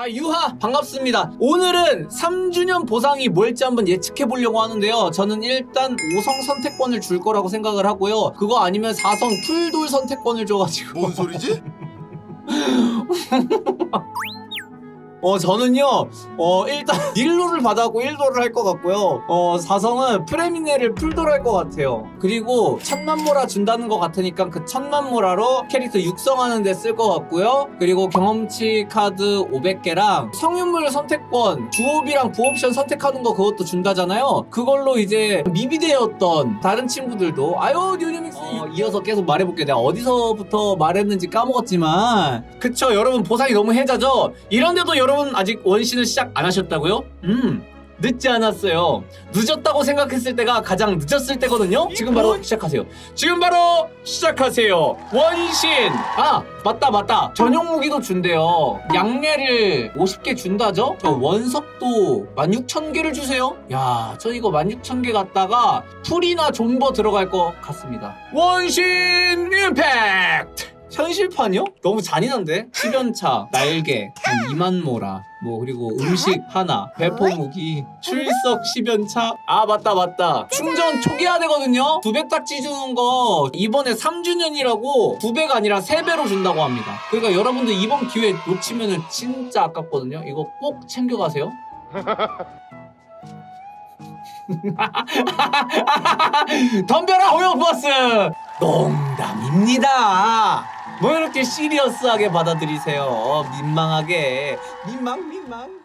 자 유하 반갑습니다. 오늘은 3주년 보상이 뭘지 한번 예측해 보려고 하는데요. 저는 일단 5성 선택권을 줄 거라고 생각을 하고요. 그거 아니면 4성 풀돌 선택권을 줘가지고 뭔 소리지? 어 저는요 어 일단 1로를 받아갖고 1도를 할 것 같고요. 어 4성은 프레미네를 풀도를 할 것 같아요. 그리고 천만모라 준다는 것 같으니까 그 천만모라로 캐릭터 육성하는 데 쓸 것 같고요. 그리고 경험치 카드 500개랑 성윤물 선택권 주옵이랑 부옵션 선택하는 거 그것도 준다잖아요. 그걸로 이제 미비되었던 다른 친구들도 아유 뉴니믹스. 어, 이어서 계속 말해볼게요. 내가 어디서부터 말했는지 까먹었지만. 그쵸 여러분 보상이 너무 해자죠? 이런데도 여러분 아직 원신을 시작 안 하셨다고요? 음 늦지 않았어요. 늦었다고 생각했을 때가 가장 늦었을 때거든요? 지금 바로 시작하세요. 지금 바로 시작하세요. 원신! 아 맞다 맞다. 전용 무기도 준대요. 양례를 50개 준다죠? 저 원석도 16,000개를 주세요. 야 저 이거 16,000개 갖다가 풀이나 존버 들어갈 것 같습니다. 원신 임팩트 현실판이요? 너무 잔인한데? 10연차, 날개, 2만 모라, 뭐 그리고 음식 하나, 배포 무기, 출석 10연차. 아 맞다 맞다. 충전 초기화 되거든요. 900 딱지 주는 거 이번에 3주년이라고 900 아니라 3배로 준다고 합니다. 그러니까 여러분들 이번 기회 놓치면은 진짜 아깝거든요. 이거 꼭 챙겨가세요. 덤벼라 호영버스 농담입니다 뭐 이렇게 시리어스하게 받아들이세요? 민망하게. 민망 민망